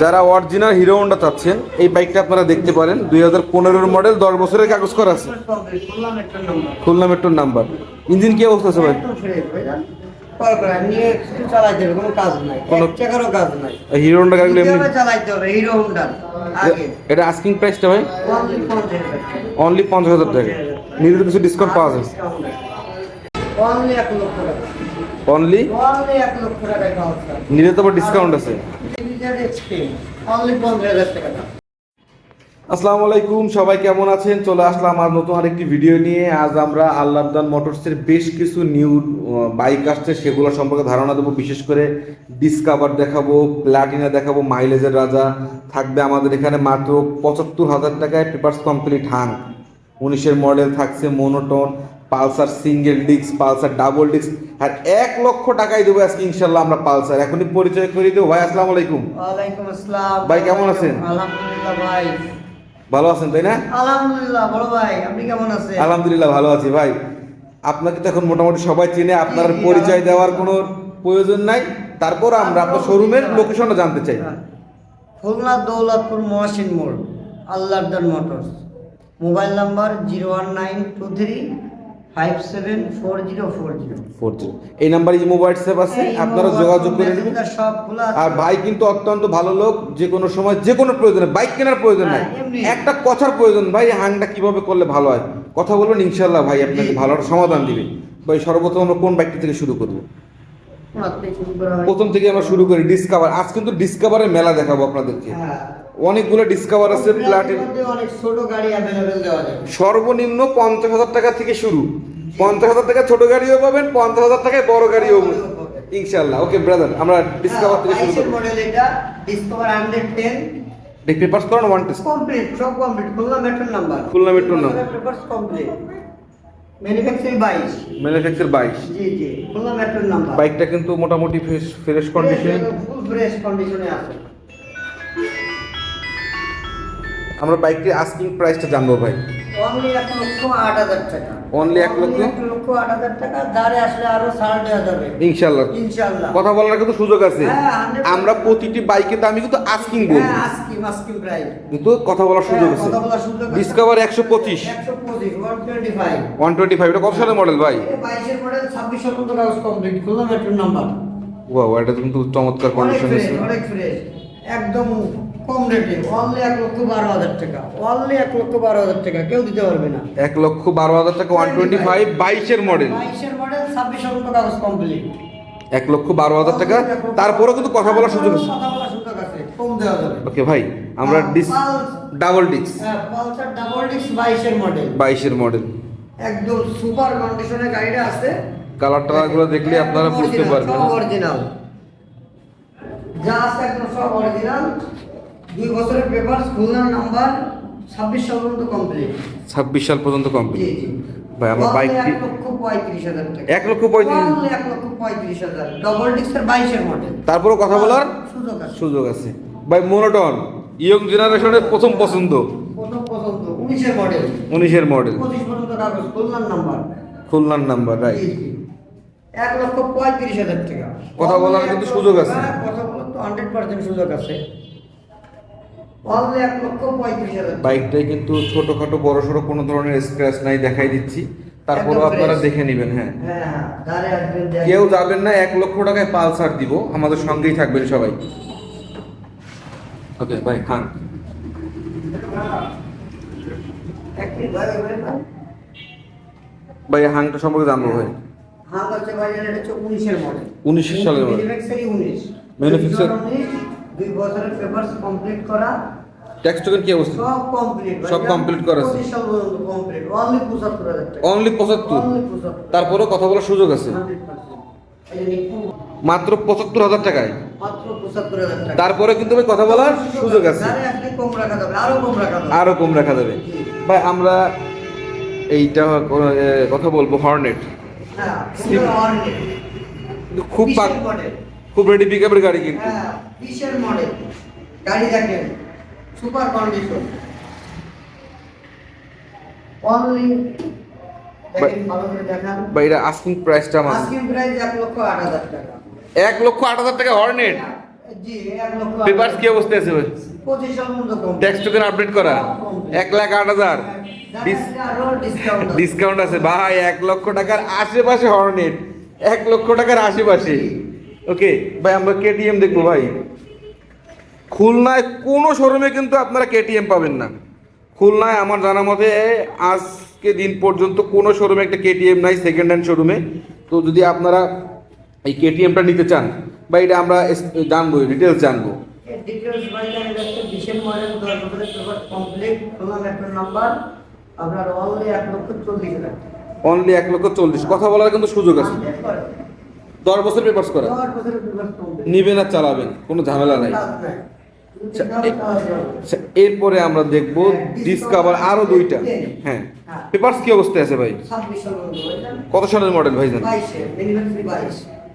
যারা original hero Honda চাচ্ছেন, এই বাইকটা আপনারা দেখতে পারেন। দুই হাজার পনেরোর মডেল দশ বছরের কাগজ করা আছে। খুলনা মেট্রোর নাম্বার ইঞ্জিন কি অবস্থা আছে ভাই? হিরো এটা প্রাইসটা ভাই? অনলি পঞ্চাশ হাজার নিজের কিছু ডিসকাউন্ট পাওয়া যায়। অনলি নিজের তো আবার ডিসকাউন্ট আছে। আসসালামু আলাইকুম সবাই কেমন আছেন? চলে আসলাম আর নতুন আরেকটি ভিডিও নিয়ে। আজ আমরা আল্লাহদান মোটরসের বেশ কিছু নিউ বাইক আসছে। সেগুলো সম্পর্কে ধারণা দেবো। বিশেষ করে ডিসকাভার দেখাবো প্লাটিনা দেখাবো মাইলেজের রাজা। থাকবে আমাদের এখানে মাত্র পঁচাত্তর হাজার টাকায় পেপার্স কমপ্লিট হাং উনিশের মডেল থাকছে monotone Pulsar single disc Pulsar double disc আর এক লক্ষ টাকায় দেবো আজকে ইনশাল্লাহ আমরা পালসার। এখনই পরিচয় করে দেবো ভাই আসসালামু আলাইকুম। ওয়ালাইকুম আসসালাম। ভাই, কেমন আছেন? আলহামদুলিল্লাহ ভাই। ভালো আছেন তাই না? আলহামদুলিল্লাহ বড় ভাই আপনি কেমন আছেন? আলহামদুলিল্লাহ ভালো আছি। ভাই আপনাকে তো এখন মোটামুটি সবাই চিনে আপনার পরিচয় দেওয়ার কোনো প্রয়োজন নাই। তারপর আমরা আপনার শোরুমের লোকেশনটা জানতে চাই। খুলনা দৌলতপুর মহাসিন মোড় Allahdan motors mobile number zero one nine two three এই নাম্বারে ইমো হোয়াটসঅ্যাপ আছে আপনারা যোগাযোগ করে নেবেন। আর ভাই কিন্তু অত্যন্ত ভালো লোক যে কোনো সময় যে কোনো প্রয়োজনে বাইক কেনার প্রয়োজন নাই। হ্যাঁ, একটা কথার প্রয়োজন ভাই হাংটা কীভাবে করলে ভালো হয়? কথা বলবেন ইনশাল্লাহ ভাই আপনাকে ভালো একটা সমাধান দিবে। ভাই সর্বপ্রথম আমরা কোন বাইকটা থেকে শুরু করব? প্রথম থেকে আমরা শুরু করি ডিসকাভার আজ কিন্তু ডিসকাভারের মেলা দেখাবো আপনাদেরকে। হ্যাঁ। অনেকগুলো ডিসকাভার আছে প্লাটিন অনেক ছোট গাড়ি অ্যাভেলেবেল দেওয়া যাবে। সর্বনিম্ন পঞ্চাশ হাজার টাকা থেকে শুরু। পঞ্চাশ হাজার টাকা ছোট গাড়িও পাবেন পঞ্চাশ হাজার টাকায় বড় গাড়িও পাবেন। ইনশাল্লাহ ওকে ব্রাদার আমরা ডিসকাভার থেকে শুরু করব। মডেল এটা ডিসকভার হান্ড্রেড টেন দেখ পেপার্স করানো ওয়ান টেস্ট কমপ্লিট সব complete Khulna metro number Khulna metro number papers complete manufacturing বাইশ। ম্যানুফ্যাকচার বাইশ। জি জি খুলনা মেট্রো নাম্বার বাইকটা কিন্তু মোটামুটি fresh fresh condition full fresh কন্ডিশনে আছে। আমরা বাইকটির আস্কিং প্রাইসটা জানব ভাই। অনলি এক লক্ষ আট হাজার টাকা। এক লক্ষ? এক লক্ষ আট হাজার টাকা দাঁড়ে আসলে আরও ছাড় দেওয়া যাবে ইনশাল্লাহ। কথা বলার কিন্তু সুযোগ আছে। হ্যাঁ, 100% আমরা প্রতিটি বাইকের দামই কিন্তু আস্কিং বলব হ্যাঁ আজকি মাস্কিং প্রাইস কিন্তু কথা বলার সুযোগ আছে। কথা বলার সুযোগ আছে। ডিসকাভার এটা কত সালের মডেল ভাই? বাইশের মডেল ছাব্বিশ পর্যন্ত কাগজ complete Khulna metro number wow এটা কিন্তু চমৎকার অনেক কন্ডিশন আছে। অনেক ফ্রেশ একদম কম রেটে অনলি এক লক্ষ বারো হাজার টাকা অনলি এক লক্ষ বারো হাজার টাকা কেউ দিতে পারবে না। এক লক্ষ বারো হাজার টাকা ওয়ান টোয়েন্টি ফাইভ বাইশের মডেল বাইশের মডেল ছাব্বিশ পর্যন্ত কাগজ কমপ্লিট এক লক্ষ বারো হাজার টাকা তারপরেও কিন্তু কথা বলার সুযোগ আছে। ওকে ভাই আমরা disc double disc Pulsar double disc বাইশের মডেল বাইশের মডেল একদম সুপার কন্ডিশনে গাড়িটা আছে। কালার টালারগুলো দেখলে আপনারা বুঝতে পারবেন। অরিজিনাল যা আছে একদম সব অরিজিনাল দুই বছরের পেপার খুলনার নাম্বার ছাব্বিশ সাল পর্যন্ত কমপ্লিট ছাব্বিশ সাল পর্যন্ত কমপ্লিট ভাই আমার বাইকটি এক লক্ষ পঁয়ত্রিশ হাজার। ডবল ডিস্কের বাইশের মডেল তারপরেও কথা বলার সুযোগ আছে। সুযোগ আছে। ভাই মোনোটন ইয়ং জেনারেশনের প্রথম পছন্দ। প্রথম পছন্দ উনিশের মডেল উনিশের মডেল পঁচিশ পর্যন্ত কাগজ খুলনার নাম্বার খুলনার নাম্বার রাইট এক লক্ষ পঁয়ত্রিশ হাজার টাকা। কথা বলার কিন্তু সুযোগ আছে। হ্যাঁ, কথা বলার তো হান্ড্রেড পার্সেন্ট সুযোগ আছে। বাইকটাই কিন্তু ছোটখাটো বড় সড়ো কোনো ধরনের স্ক্র্যাচ নাই দেখাই দিচ্ছি। তারপরেও আপনারা দেখে নেবেন হ্যাঁ। হ্যাঁ হ্যাঁ। কেউ যাবেন না এক লক্ষ টাকায় পালসার দিব। আমাদের সঙ্গেই থাকবেন সবাই। ওকে ভাই খান। ভাই, হাংটা সম্পর্কে জানব ভাই। হাঁ হচ্ছে ভাই এটা হচ্ছে উনিশের মডেল 19 সালের model। ম্যানুফ্যাকচারিং দুই বছরের পেপারস কমপ্লিট করা। ট্যাক্স টোকেন কি অবস্থা? সব কমপ্লিট সব complete করা আছে। কমপ্লিট অনলি পঁচাত্তর হাজার টাকা। অনলি পঁচাত্তর? অনলি পঁচাত্তর। তারপরেও কথা বলার সুযোগ আছে? 100% এই যে নিপুণ, মাত্র পঁচাত্তর হাজার টাকায়? মাত্র পঁচাত্তর হাজার টাকা। তারপরে কিন্তু ভাই কথা বলার সুযোগ আছে। কম রাখা যাবে আরও কম রাখা যাবে। আরও কম রাখা যাবে। ভাই আমরা এইটা কথা বলব হর্নেট হ্যাঁ কিন্তু খুব খুব রেডি পিকআপের গাড়ি কিন্তু। হ্যাঁ বিশের মডেল গাড়ি দেখেন সুপার কন্ডিশন অনলি এটা আস্কিং প্রাইসটা আমার। প্রাইস লক্ষ টাকা। লক্ষ হর্নেট জি এক লক্ষ পেপারস কি অবস্থায় আছে কম। টোকেন আপডেট করা। এক লাখ আট হাজার। আরও ডিসকাউন্ট ডিসকাউন্ট আছে। ভাই এক লক্ষ টাকার আশেপাশে হর্নেট এক লক্ষ টাকার আশেপাশে। ওকে ভাই আমরা কেটিএম দেখব ভাই। খুলনায় কোনো শোরুমে কিন্তু আপনারা কেটিএম পাবেন না। খুলনায় আমার জানা মতে আজকে দিন পর্যন্ত কোনো শোরুমে একটা কেটিএম নাই সেকেন্ড হ্যান্ড শোরুমে। তো যদি আপনারা এই কেটিএমটা নিতে চান বা এটা আমরা জানব ডিটেলস জানব। ডিটেলস মডেল দশ বছরের কমপ্লিট নাম্বার আপনার অনলি এক লক্ষ চল্লিশ অনলি এক লক্ষ চল্লিশ কথা বলার কিন্তু সুযোগ আছে। করে। দশ বছর পেপার্স করা পেপার কমপ্লিট নিবেন আর চালাবেন কোনো ঝামেলা নাই। আচ্ছা, আচ্ছা, এরপরে আমরা দেখব ডিসকাভার আরও দুইটা। হ্যাঁ। পেপারস কি অবস্থায় আছে ভাই? কত সালের মডেল ভাই জান? বাইশে মিনিমাম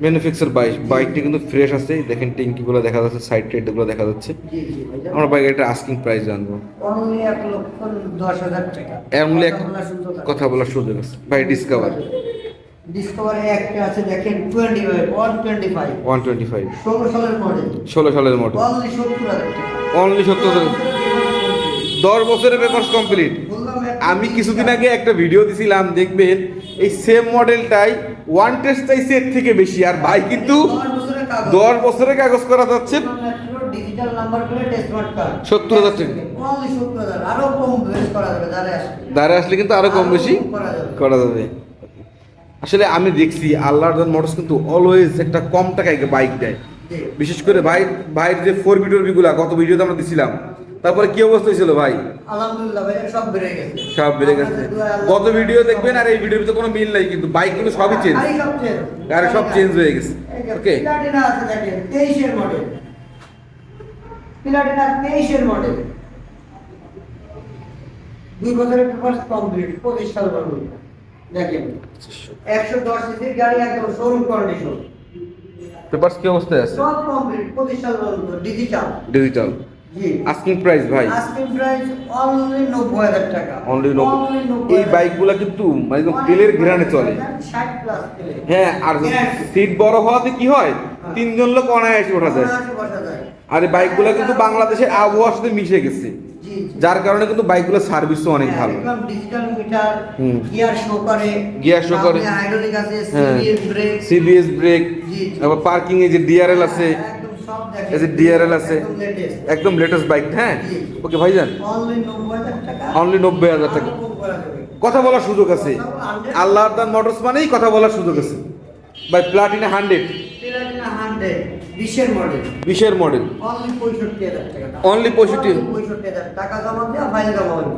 ম্যানুফ্যাকচার বাইশ। বাইকটি কিন্তু ফ্রেশ আছে দেখেন ট্যাঙ্কিগুলো দেখা যাচ্ছে সাইড টেডগুলো দেখা যাচ্ছে। আমরা বাইকের একটা আস্কিং প্রাইস জানব। অনলি এক। কথা বলার সুযোগ আছে। ভাই ডিসকাভার ডিসকভারে একটা আছে দেখেন সালের মডেল ষোলো সালের মডেল অনলি হাজার হাজার। বছরের পেপারস কমপ্লিট আমি কিছুদিন আগে একটা ভিডিও দিছিলাম দেখবেন এই সেম মডেলটাই ওয়ান টেস্টটাই সেট থেকে বেশি। আর ভাই কিন্তু দশ বছরের কাগজ। করা যাচ্ছে। Digital number plate smart card 70,000 টাকা। অনলি সত্তর হাজার। আরও কম বেশ করা যাবে যারা আসবে দাঁড়ে আসলে কিন্তু আরও কম বেশি করা যাবে। আসলে আমি দেখছি আল্লাহর মোটরস কিন্তু অলওয়েজ একটা কম টাকায় বাইক দেয়। বিশেষ করে ভাই ভাইয়ের যে ফোর ভিডিওর বিগুলা গত ভিডিওতে আমরা দিছিলাম তারপরে কি অবস্থা হয়েছিল ভাই? সব বেড়ে গেছে। গত ভিডিও দেখবেন আর এই ভিডিওর ভিতরে কোনো মিল নাই কিন্তু বাইক কিন্তু সবই চেঞ্জ গাড়ি সব চেঞ্জ হয়ে গেছে। ওকে দুই বছরের পেপার কমপ্লিট পঁচিশ সাল মডেল দেখেন একশো দশ সিসির গাড়ি একদম শোরুম কন্ডিশন পেপারস কি অবস্থায় আছে? সব কমপ্লিট পঁচিশ ডিজিটাল ডিজিটাল আস্কিং প্রাইস ভাই। আস্কিং প্রাইস অনলি নব্বই হাজার টাকা। অনলি এই বাইকগুলা কিন্তু মানে তেলের ঘেরানে চলে। প্লাস হ্যাঁ আর সিট বড় হওয়াতে কি হয়? তিনজন লোক অনায়াসে ওঠা যায়। আর এই বাইকগুলো কিন্তু বাংলাদেশের আবহাওয়ার সাথে মিশে গেছে। যার কারণে কিন্তু বাইকগুলোর সার্ভিসও অনেক ভালো। ডিজিটাল মিটার গিয়ার শো করে Gear show করে। হাইড্রোলিক আছে হ্যাঁ। CBS brake CBS brake. আবার পার্কিং এ যে ডিআরএল আছে এই যে DRL আছে। একদম লেটেস্ট বাইক হ্যাঁ? ওকে ভাইজান। অনলি 90000 টাকা। অনলি নব্বই হাজার টাকা। কথা বলার সুযোগ আছে। আল্লাহর দান মোটরস মানেই কথা বলার সুযোগ আছে। বাই প্লাটিনা হান্ড্রেড প্লাটিনা 100 বিশের মডেল বিশের মডেল অনলি 65000 টাকা দাম। Only 65 65000 টাকা জমা দিয়ে ফাইল জমা হবে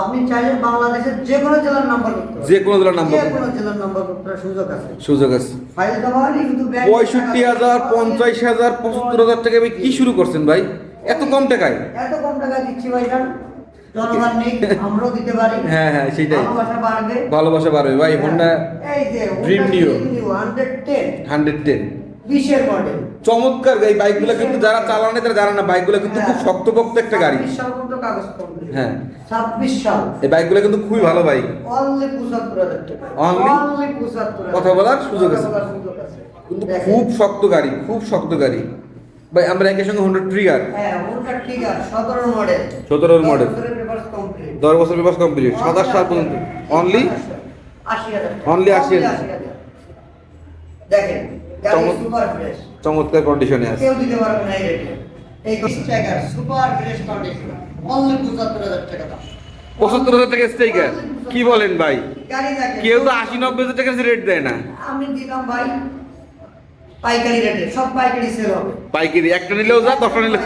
আপনি চাইলে বাংলাদেশের যে কোনো জেলার নাম্বার যে কোনো জেলার নাম্বার যে কোনো জেলার নাম্বার সুযোগ আছে। সুযোগ আছে। ফাইল জমা হয়নি ব্যাংকে পঁয়ষট্টি হাজার পঞ্চাশ হাজার পঁচাত্তর হাজার টাকা ভাই কি শুরু করছেন ভাই? এত কম টাকায়? এত কম টাকা দিচ্ছি ভাইজান জনগণ নেই আমরাও দিতে পারি। হ্যাঁ হ্যাঁ সেটাই। ভালোবাসা বাড়বে। ভালোবাসা বাড়বে। ভাই হোন্ডা এই যে। হান্ড্রেড টেন হান্ড্রেড টেন বিশের মডেল চমৎকার এই বাইকগুলো কিন্তু যারা চালানে তারা জানে না। বাইকগুলো কিন্তু খুব শক্তপোক্ত একটা গাড়ি। হ্যাঁ। ছাব্বিশ সাল। এই বাইকগুলো কিন্তু খুবই ভালো বাইক। অনলি পঁচাত্তর হাজার টাকা। অনলি পঁচাত্তর কথা বলার সুযোগ আছে। কিন্তু খুব শক্ত গাড়ি খুব শক্ত গাড়ি। ভাই আমরা একই সঙ্গে হোন্ডা ট্রিগার হ্যাঁ আছে সতেরো মডেল 17 এর model। দশ বছর পেপার কমপ্লিট সাতাশ সাল পর্যন্ত। অনলি আশি হাজার Only 80,000 দেখেন চমৎকার কন্ডিশনে আছে। কেউ দিতে পারবে না এই রেটে এই Striker super fresh condition only পঁচাত্তর হাজার টাকা দাম। পঁচাত্তর হাজার টাকা স্ট্রাইকার কি বলেন ভাই? কেউ তো আশি নব্বই হাজার টাকা রেট দেয় না। আমি দিলাম ভাই পাইকারি রেটে সব পাইকারি সেল হবে। পাইকারি একটা নিলেও যা দশটা নিলেও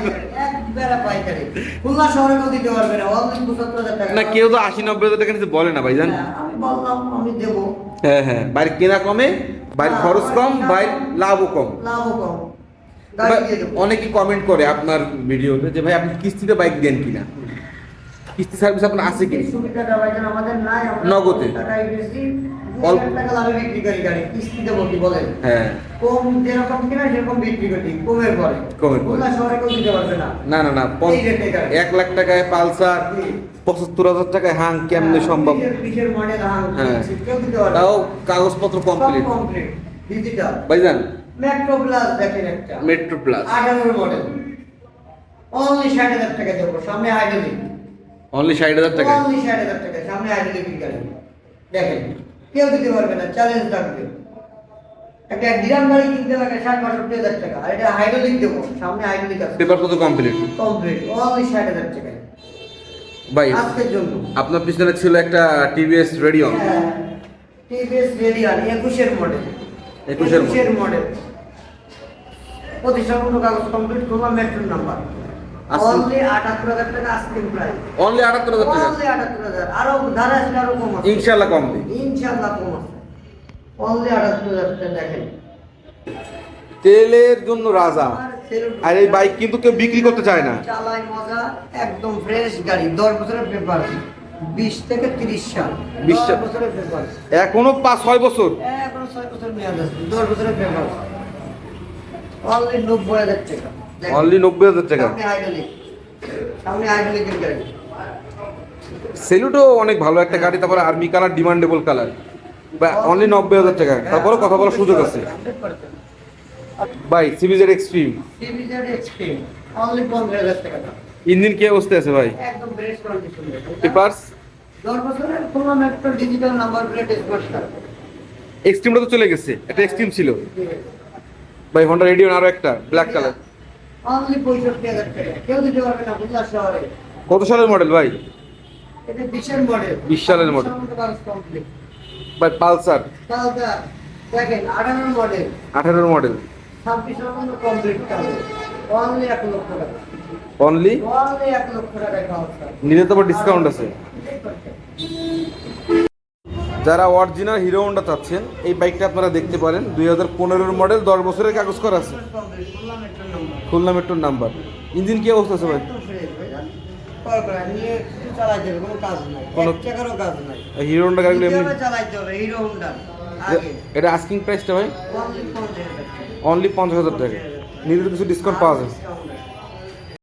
পাইকারি খুলনা শহরে কেউ দিতে পারবে না অনলি পঁচাত্তর হাজার টাকা না কেউ তো আশি নব্বই হাজার টাকা নিচে বলে না ভাই জান হ্যাঁ, আমি বললাম আমি দেবো। হ্যাঁ হ্যাঁ বাইরের কেনা কমে বাইরের খরচ কম বাইরের লাভও কম। লাভও কম। অনেকে কমেন্ট করে আপনার ভিডিওতে যে ভাই আপনি কিস্তিতে বাইক দেন কিনা? কিস্তি সার্ভিস আপনার আছে কি? নগদে। অল্প- অল্প টাকা লাভে বিক্রি করি গাড়ি কিস্তি দেবো কি বলেন হ্যাঁ। কম যেরকম কিনা সেরকম বিক্রি করি কমের পরে। কমের পরে। শহরে কেউ দিতে পারবে না না না না। এক লাখ টাকায় পালসার পঁচাত্তর হাজার টাকায় হাং কেমনে সম্ভব? হ্যাঁ। পারবে তাও কাগজপত্র কমপ্লিট ডিজিটাল ভাইজান। মেট্রো প্লাস দেখেন একটা। মেট্রো প্লাস আঠারোর মডেল অনলি ষাট হাজার টাকা দেবো সামনে হাইড্রোলিক অনলি ষাট হাজার টাকা অনলি ষাট হাজার টাকা সামনে হাইড্রোলিক গাড়ি দেখেন কেউ দিতে পারবে না চ্যালেঞ্জ থাকবে। একটা ডিরাম গাড়ি কিনতে লাগে ষাট বাষট্টি হাজার টাকা আর এটা হাইড্রোলিক দেবো সামনে হাইড্রোলিক আছে। পেপার কত কমপ্লিট কমপ্লিট অনলি ষাট হাজার টাকা ভাই আজকের জন্য। আপনার পিছনে ছিল একটা টিভিএস রেডিয়ন টিভিএস রেডিয়ান একুশের মডেল 21 এর মডেল প্রতিষ্ঠান কোনো কাগজ কমপ্লিট করলাম মেট্রোর নাম্বার অনলি টাকা প্রাইস। অনলি আটাত্তর হাজার টাকা। অনলি আটাত্তর হাজার। আরও ধারা আসলে আরও কম আছে। ইনশাল্লাহ কম দিই ইনশাল্লাহ কম আছে। অনলি আটাত্তর হাজার টাকা দেখেন। তেলের জন্য রাজা। আর এই বাইক কিন্তু কেউ বিক্রি করতে চায় না। চালাই মজা একদম ফ্রেশ গাড়ি। দশ বছরের পেপার বিশ থেকে তিরিশ সাল। 20 দশ সাল। বছরের পেপার এখনও পাঁচ ছয় বছর। এখনও ছয় বছর মেয়াদ আছে। দশ বছরের পেপার অনলি নব্বই হাজার টাকা। দেখেন। অনলি নব্বই হাজার টাকা। সেলুটও অনেক ভালো একটা গাড়ি তারপরে আর্মি কালার ডিমান্ডেবল কালার বা অনলি নব্বই হাজার টাকা। তারপরে কথা বলার সুযোগ আছে। ভাই সিবিজেড এক্সট্রিম অনলি টাকা ইঞ্জিন কি অবস্থায় আছে ভাই? একদম ফ্রেশ কন্ডিশন পেপারস দশ বছরের কোনো metro digital number plate smart এক্সট্রিমটা তো চলে গেছে। একটা এক্সট্রিম ছিল। ভাই হন্ডা রেডিয়ন আরও একটা ব্ল্যাক কালার অনলি পঁয়ষট্টি হাজার টাকা কেউ দিতে পারবে না বুঝলা শহরে কত সালের মডেল ভাই? এটা বিশের মডেল 20 সালের। কমপ্লিট ভাই পালসার। দেখেন আঠারোর মডেল আঠারোর মডেল ছাব্বিশ পর্যন্ত কমপ্লিট অনলি এক লক্ষ টাকা। অনলি অনলি এক লক্ষ টাকা নিলে তো ডিসকাউন্ট আছে। যারা অরিজিনাল হিরো হন্ডা চাচ্ছেন এই বাইকটা আপনারা দেখতে পারেন। দুই হাজার পনেরোর মডেল দশ বছরের কাগজ করা আছে। খুলনা মেট্রোর নাম্বার ইঞ্জিন কি অবস্থা আছে ভাই? হিরো হন্ডা গাড়িগুলো এটা আস্কিং প্রাইসটা ভাই? অনলি পঞ্চাশ হাজার টাকা। তো কিছু ডিসকাউন্ট পাওয়া যায়।